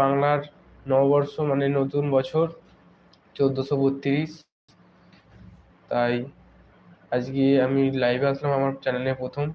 বাংলার নববর্ষ মানে নতুন বছর চোদ্দোশো বত্রিশ। তাই আজকে আমি লাইভে আসলাম আমার চ্যানেলে প্রথম।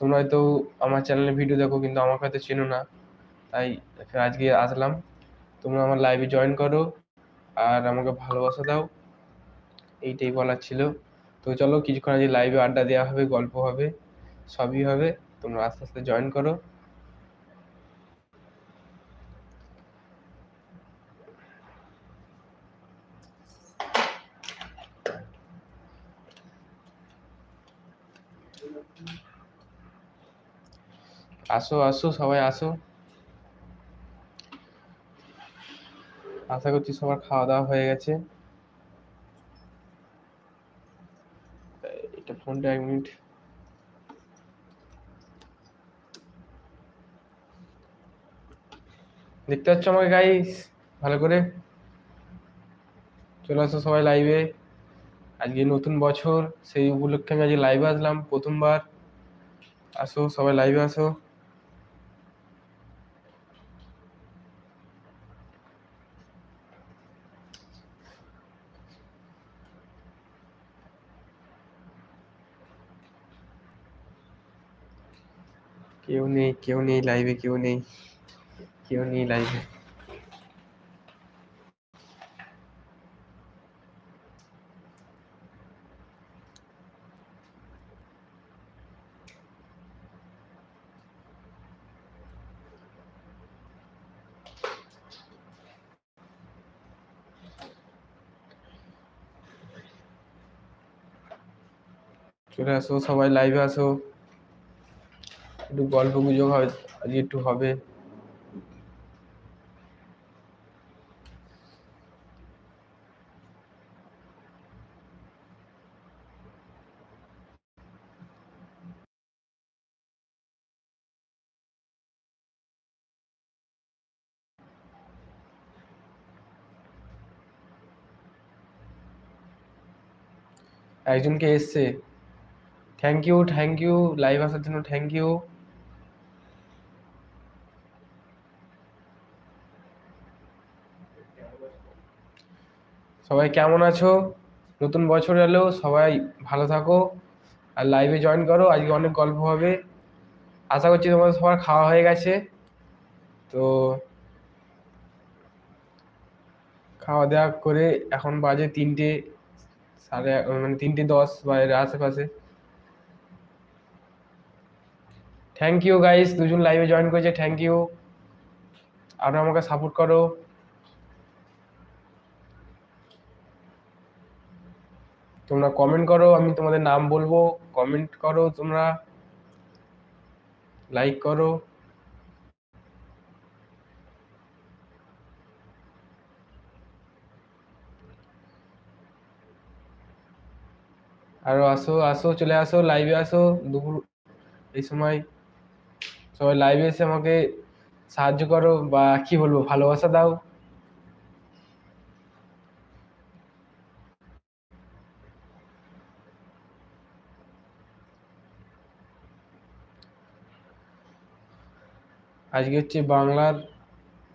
তোমরা হয়তো আমার চ্যানেলে ভিডিও দেখো, কিন্তু আমাকে হয়তো চেনো না। তাই আজকে আসলাম। তোমরা আমার লাইভে জয়েন করো আর আমাকে ভালোবাসা দাও। এইটাই বলার ছিল। তো চলো, কিছুক্ষণ আজকে লাইভে আড্ডা দেওয়া হবে, গল্প হবে, সবই হবে। তোমরা আস্তে আস্তে জয়েন করো। আসো আসো, সবাই আসো। আশা করছি সবার খাওয়া দাওয়া হয়ে গেছে। এটা ফোনটা এক মিনিট। দেখতে পাচ্ছ আমাকে গাইস ভালো করে? চলে আসো সবাই লাইভে আজকে নতুন বছর, সেই উপলক্ষে আমি আজকে লাইভে আসলাম প্রথমবার। আসো, সবাই লাইভে আসো। কেউ নেই কেউ নেই লাইভে কেউ নেই কেউ নেই লাইভে চলে আসো সবাই লাইভে আসো একটু গল্প গুজব হয়, আজকে একটু হবে। একজনকে এসছে। Thank you thank you live আসার জন্য থ্যাংক ইউ সবাই কেমন আছো? নতুন বছর এলো, সবাই ভালো থাকো আর লাইভে জয়েন করো, আজকে অনেক গল্প হবে। আশা করছি তোমাদের সবার খাওয়া হয়ে গেছে। তো খাওয়া দাওয়া করে এখন বাজে তিনটে সাড়ে মানে তিনটে দশ বা এর আশেপাশে। থ্যাংক ইউ গাইস দুজন লাইভে জয়েন করেছে থ্যাংক ইউ আরও আমাকে সাপোর্ট করো। তোমরা কমেন্ট করো, আমি তোমাদের নাম বলব। কমেন্ট করো তোমরা। লাইক করো। আরও আসো আসো, চলে আসো লাইভে আসো। দুপুর, এই সময় সবাই লাইভে এসে আমাকে সাহায্য করো বা কি বলব, ভালোবাসা দাও। আজকে হচ্ছে বাংলার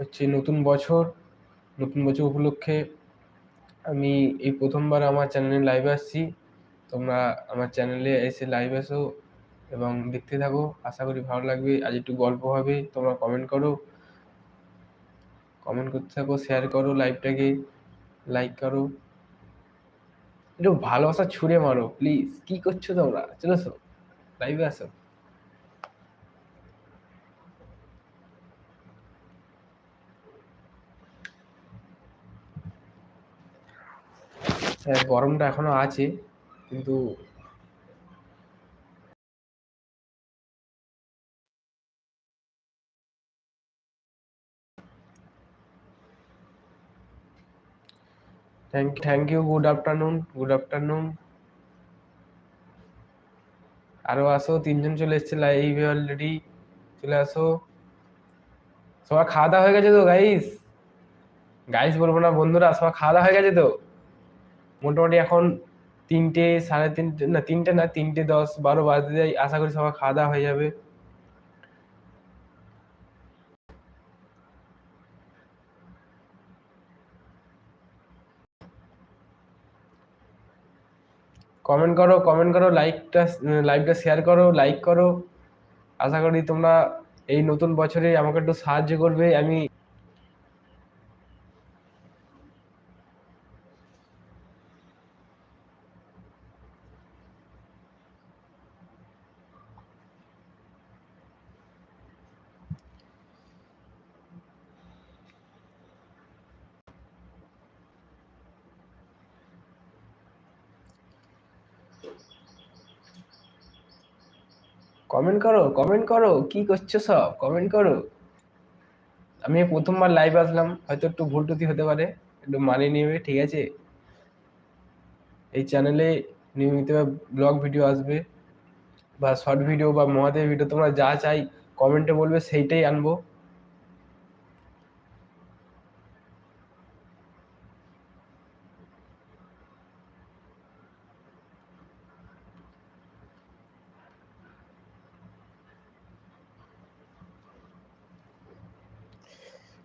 হচ্ছে নতুন বছর নতুন বছর উপলক্ষে আমি এই প্রথমবার আমার চ্যানেলে লাইভে আসছি। তোমরা আমার চ্যানেলে এসে লাইভ আসো এবং দেখতে থাকো। আশা করি ভালো লাগবে। আজ একটু গল্প হবে। তোমরা কমেন্ট করো। কমেন্ট করতে থাকো শেয়ার করো লাইভটাকে লাইক করো। একটু ভালোবাসা ছুঁড়ে মারো প্লিজ কি করছ তোমরা? চলেছো লাইভে আসো। হ্যাঁ গরমটা এখনও আছে, কিন্তু thank thank you good afternoon good afternoon আরও আসো, তিনজন চলে এসছে লাইভে অলরেডি চলে আসো। সবার খাওয়া দাওয়া হয়ে গেছে তো গাইস গাইস বলব না, বন্ধুরা, সবার খাওয়া দাওয়া হয়ে গেছে তো? মোটামুটি এখন তিনটে, সাড়ে তিনটে, না তিনটে না, তিনটে দশ, বারো বাজতে যাই আশা করি সবাই খাওয়া দাওয়া হয়ে যাবে। কমেন্ট করো কমেন্ট করো লাইকটা লাইভটা শেয়ার করো লাইক করো। আশা করি তোমরা এই নতুন বছরে আমাকে একটু সাহায্য করবে। আমি কমেন্ট করো কমেন্ট করো, কি করছ সব? কমেন্ট করো। আমি প্রথমবার লাইভ আসলাম, হয়তো একটু ভুল টুতি হতে পারে, একটু মানিয়ে নেবে ঠিক আছে? এই চ্যানেলে নিয়মিত ব্লগ ভিডিও আসবে, বা শর্ট ভিডিও বা মহাদেব ভিডিও তোমরা যা চাই কমেন্টে বলবে, সেইটাই আনব।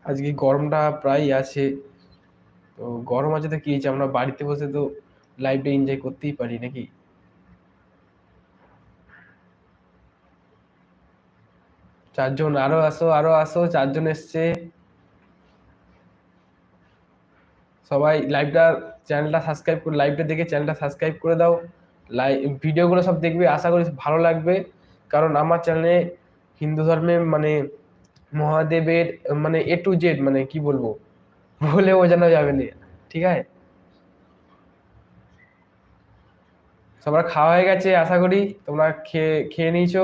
আজকে গরমটা প্রায় আছে। তো গরম আছে তো কি হয়েছে? আমরা বাড়িতে বসে তো লাইফটা এনজয় করতেই পারি নাকি? চারজন, আরও আসো আরও আসো, চারজন এসছে। সবাই লাইভটা চ্যানেলটা সাবস্ক্রাইব করে লাইভটা দেখে চ্যানেলটা সাবস্ক্রাইব করে দাও। লাইভ ভিডিওগুলো সব দেখবে, আশা করি ভালো লাগবে। কারণ আমার চ্যানেলে হিন্দু ধর্মে মানে মহাদেবের মানে এ টু জেড মানে কি বলব? বলে বোঝানো যাবে না, ঠিক আছে? সবার খাওয়া হয়ে গেছে, আশা করি তোমরা খেয়ে খেয়ে নিয়েছো।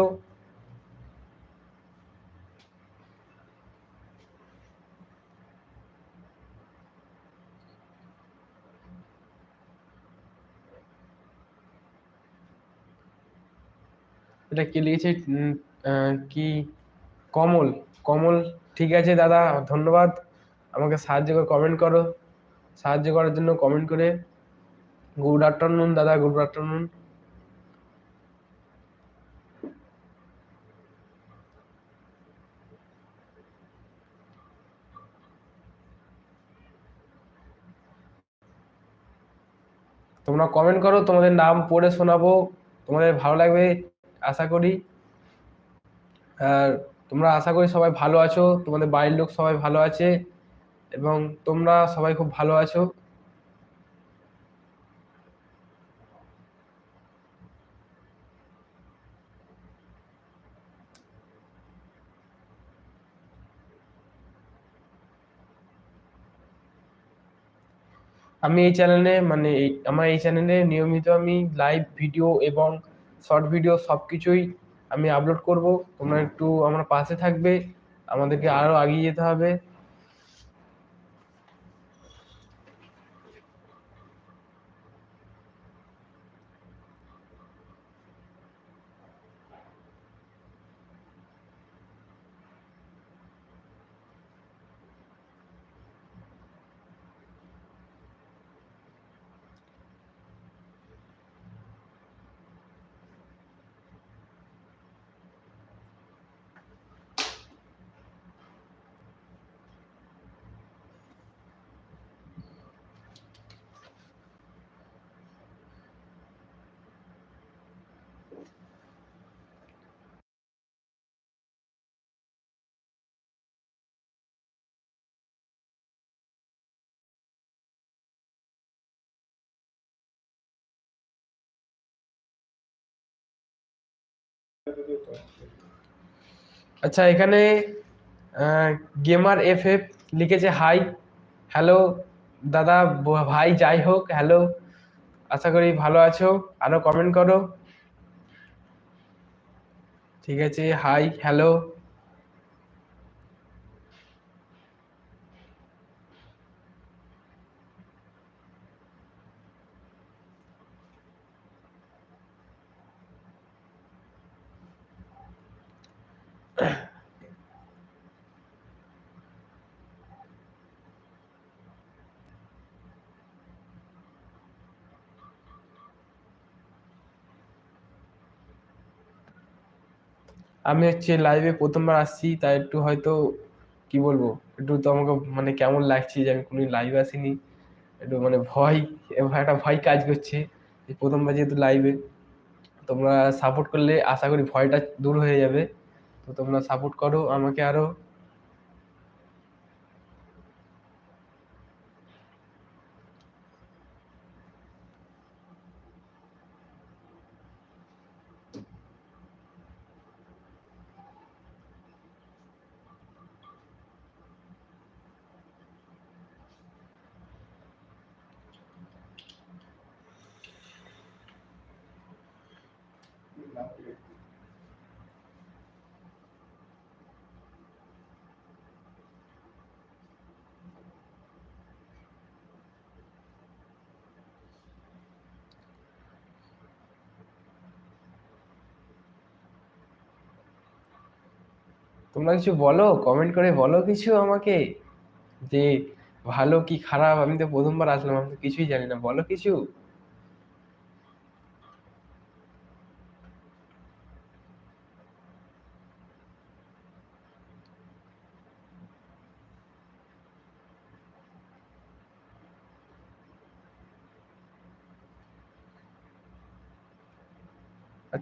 এটা কি লিখেছে? কি? কমল কমল, ঠিক আছে দাদা, ধন্যবাদ। আমাকে সাহায্য করে কমেন্ট করো। সাহায্য করার জন্য কমেন্ট করে। গুড আফটারনুন দাদা গুড আফটারনুন তোমরা কমেন্ট করো, তোমাদের নাম পড়ে শোনাবো। তোমাদের ভালো লাগবে, আশা করি। আর তোমরা আশা করি সবাই ভালো আছো, তোমাদের বাড়ির লোক সবাই ভালো আছে, এবং তোমরা সবাই খুব ভালো আছো। আমি এই চ্যানেলে মানে আমার এই চ্যানেলে নিয়মিত আমি লাইভ ভিডিও এবং শর্ট ভিডিও সব কিছুই আমি আপলোড করব তোমরা একটু আমার পাশে থাকবে আমাদেরকে আরও এগিয়ে যেতে হবে। আচ্ছা এখানে গেমার এফ এফ লিখেছে হাই হ্যালো দাদা, ভাই, যাই হোক হ্যালো আশা করি ভালো আছো, আরও কমেন্ট করো। ঠিক আছে হাই হ্যালো আমি হচ্ছে লাইভে প্রথমবার আসছি তাই একটু হয়তো, কি বলব, একটু তো আমাকে মানে কেমন লাগছে যে আমি কোনো লাইভে আসিনি। একটু মানে ভয় একটা ভয় কাজ করছে প্রথমবার যেহেতু লাইভে তোমরা সাপোর্ট করলে আশা করি ভয়টা দূর হয়ে যাবে। তো তোমরা সাপোর্ট করো আমাকে আরও তোমরা কিছু বলো? কমেন্ট করে বলো কিছু আমাকে যে ভালো কি খারাপ? আমি তো প্রথমবার আসলাম, আমি তো কিছুই জানি না। বলো কিছু।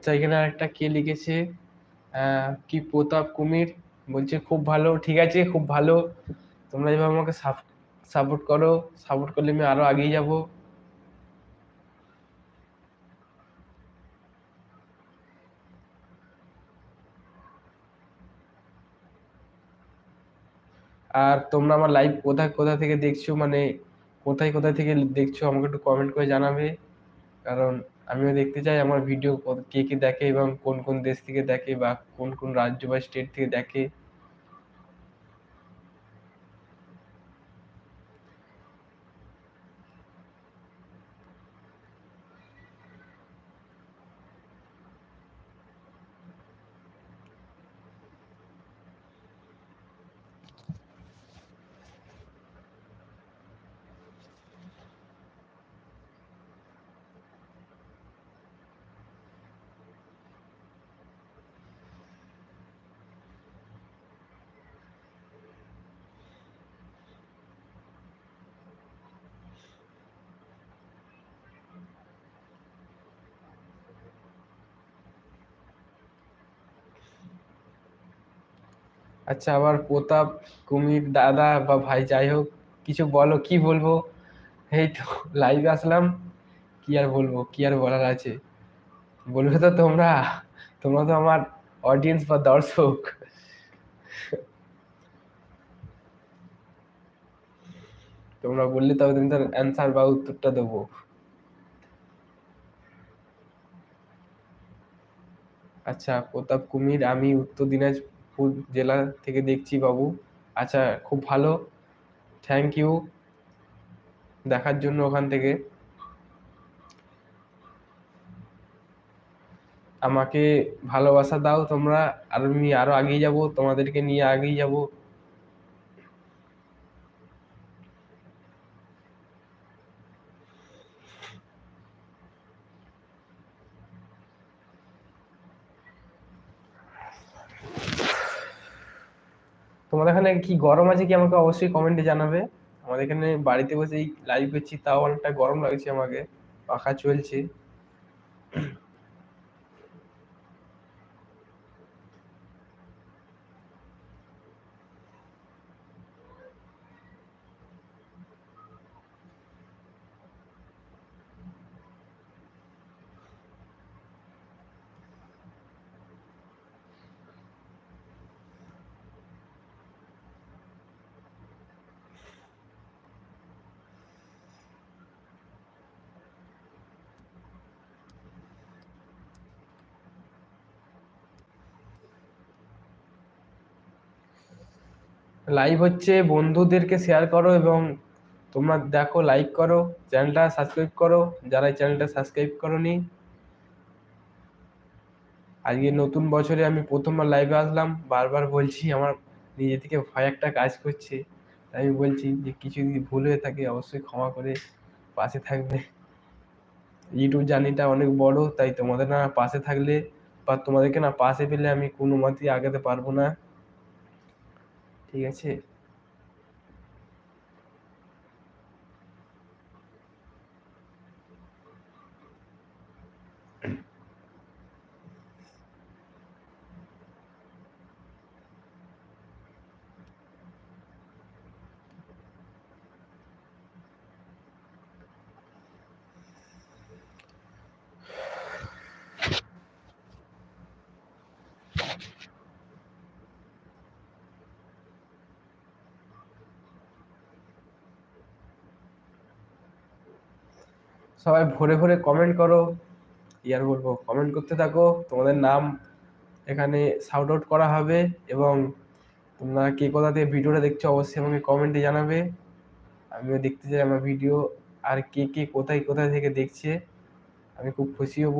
আচ্ছা এখানে আরেকটা কে লিখেছে? কি প্রতাপ কুমির? বলছে, খুব ভালো, ঠিক আছে, খুব ভালো। তোমরা যেভাবে আমাকে সাপোর্ট করো। সাপোর্ট করলে আমি আরও আগিয়ে যাব। আর তোমরা আমার লাইভ কোথায় কোথা থেকে দেখছ? মানে কোথায় কোথায় থেকে দেখছ? আমাকে একটু কমেন্ট করে জানাবে। কারণ আমিও দেখতে চাই আমার ভিডিও কে কে দেখে এবং কোন কোন দেশ থেকে দেখে বা কোন কোন রাজ্য বা স্টেট থেকে দেখে। আচ্ছা আবার প্রতাপ, কুমির দাদা বা ভাই যাই হোক, কিছু বলো, কি বলব? এই তো লাইভে আসলাম। কি আর বলব, কি আর বলার আছে? বলবে তো তোমরা তোমরা তো আমার অডিয়েন্স বা দর্শক। তোমরা বললে তবে তুমি তার অ্যান্সার বা উত্তরটা দেবো। আচ্ছা প্রতাপ, কুমির, আমি উত্তর দিনাজপুর জেলা থেকে দেখছি বাবু। আচ্ছা খুব ভালো। থ্যাংক ইউ দেখার জন্য ওখান থেকে। আমাকে ভালোবাসা দাও তোমরা। আর আমি আরও এগিয়ে যাব, তোমাদেরকে নিয়ে এগিয়ে যাব তোমাদের এখানে কি গরম আছে কি আমাকে অবশ্যই কমেন্টে জানাবে। আমাদের এখানে বাড়িতে বসেই লাইভ করছি, তাও অনেকটা গরম লাগছে আমাকে, পাখা চলছে। লাইভ হচ্ছে, বন্ধুদেরকে শেয়ার করো এবং তোমরা দেখো লাইক করো চ্যানেলটা সাবস্ক্রাইব করো। যারা এই চ্যানেলটা সাবস্ক্রাইব করনি, আজকে নতুন বছরে আমি প্রথমবার লাইভে আসলাম। বারবার বলছি, আমার নিজে থেকে ভয় একটা কাজ করছে। তাই আমি বলছি যে, কিছু যদি ভুল হয়ে থাকে, অবশ্যই ক্ষমা করে পাশে থাকবে। ইউটিউব জার্নিটা অনেক বড়, তাই তোমাদের না পাশে থাকলে বা তোমাদেরকে না পাশে পেলে আমি কোনো মতেই আগাতে পারব না। ঠিক আছে? সবাই ভরে ভরে কমেন্ট করো। ইয়ার বলব? কমেন্ট করতে থাকো। তোমাদের নাম এখানে শাউট আউট করা হবে এবং তোমরা কে কোথা থেকে ভিডিওটা দেখছ অবশ্যই আমাকে কমেন্টে জানাবে। আমিও দেখতে চাই আমার ভিডিও আর কে কে কোথায় কোথায় থেকে দেখছে। আমি খুব খুশি হব।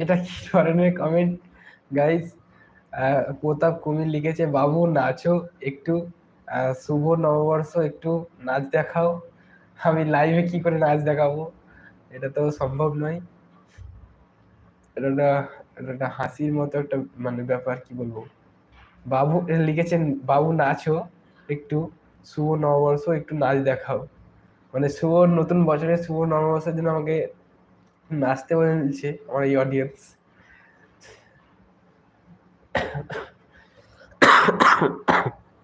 এটা কি ধরনের কমেন্ট গাইস প্রতাপ কুমির লিখেছে, বাবু, নাচো, একটু শুভ নববর্ষ, একটু নাচ দেখাও। আমি লাইভে কি করে নাচ দেখাবো? এটা তো সম্ভব নয়। এটা একটা হাসির মতো একটা মানে ব্যাপার, কি বলব? বাবু লিখেছেন, বাবু, নাচো, একটু, শুভ নববর্ষ, একটু নাচ দেখাও। মানে শুভ, নতুন বছরে শুভ নববর্ষের জন্য আমাকে নাচতে বলছে আমার এই অডিয়েন্স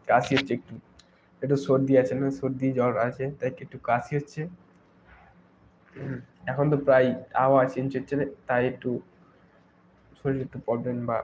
কাশি হচ্ছে একটু। একটু সর্দি আছে না? সর্দি, জ্বর আছে, তাই একটু কাশি হচ্ছে। এখন তো প্রায় আবহাওয়া চেঞ্জ হচ্ছে তাই একটু শরীর একটু প্রবলেম বা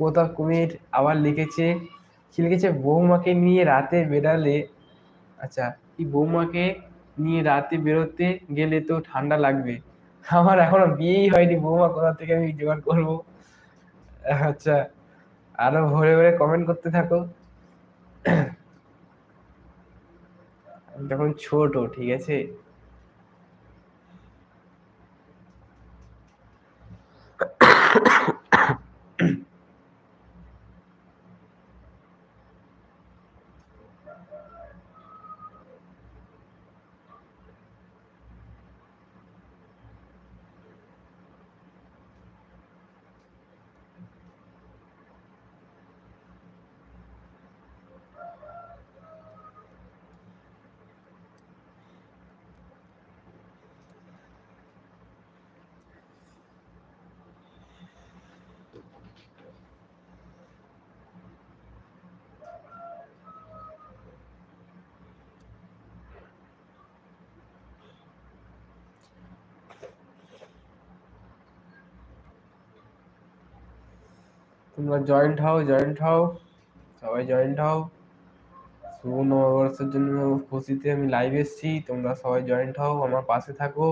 প্রতাপ কুমির আবার লিখেছে, কি লিখেছে? বৌমাকে নিয়ে রাতে বেরালে আচ্ছা কি বৌমাকে নিয়ে রাতে বেরোতে গেলে তো ঠান্ডা লাগবে। আমার এখনও বিয়েই হয়নি, বৌমা কোথা থেকে আমি জোগাড় করব? আচ্ছা আরও ভরে ভরে কমেন্ট করতে থাকো। তখন ছোট, ঠিক আছে? তোমরা জয়েন্ট হও জয়েন্ট হও, সবাই জয়েন্ট হও। শুভ নববর্ষের জন্য খুশিতে আমি লাইভ এসেছি, তোমরা সবাই জয়েন্ট হও, আমার পাশে থাকো।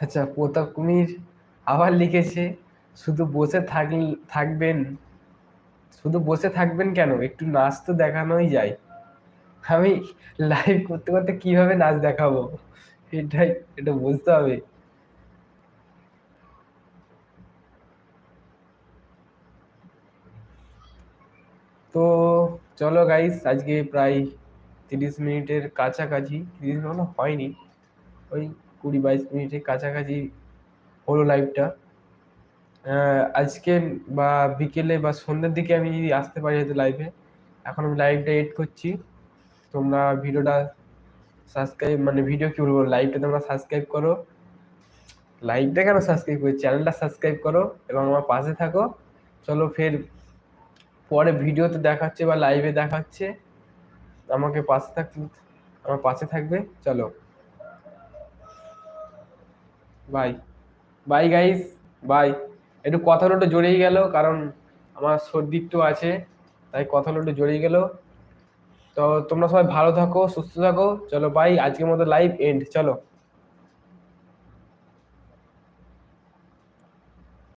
আচ্ছা প্রতাপ কুমির আবার লিখেছে, শুধু বসে থাকল, থাকবেন, শুধু বসে থাকবেন কেন? একটু নাচ তো দেখানোই যায়। আমি লাইভ করতে করতে কীভাবে নাচ দেখাবো? এটাই, এটা বুঝতে হবে। তো চলো গাইস আজকে প্রায় তিরিশ মিনিটের কাছাকাছি, তিরিশ মিনিট হয়নি, ওই কুড়ি বাইশ মিনিটের কাছাকাছি হলো লাইভটা আজকে বা বিকেলে বা সন্ধ্যের দিকে আমি যদি আসতে পারি হয়তো লাইভে এখন আমি লাইভটা এড করছি। তোমরা ভিডিওটা সাবস্ক্রাইব মানে ভিডিও কী বলব লাইভটা তোমরা সাবস্ক্রাইব করো। লাইভটা কেন সাবস্ক্রাইব করো চ্যানেলটা সাবস্ক্রাইব করো এবং আমার পাশে থাকো। চলো ফের পরে ভিডিওতে দেখাচ্ছে বা লাইভে দেখাচ্ছে। আমাকে পাশে থাক আমার পাশে থাকবে। চলো। বাই বাই গাইস বাই একটু কথা একটু জড়িয়ে গেল, কারণ আমার সর্দি একটু আছে, তাই কথাগুলো একটু জড়িয়ে গেল। তো তোমরা সবাই ভালো থাকো, সুস্থ থাকো। চলো বাই আজকের মতো লাইভ এন্ড চলো।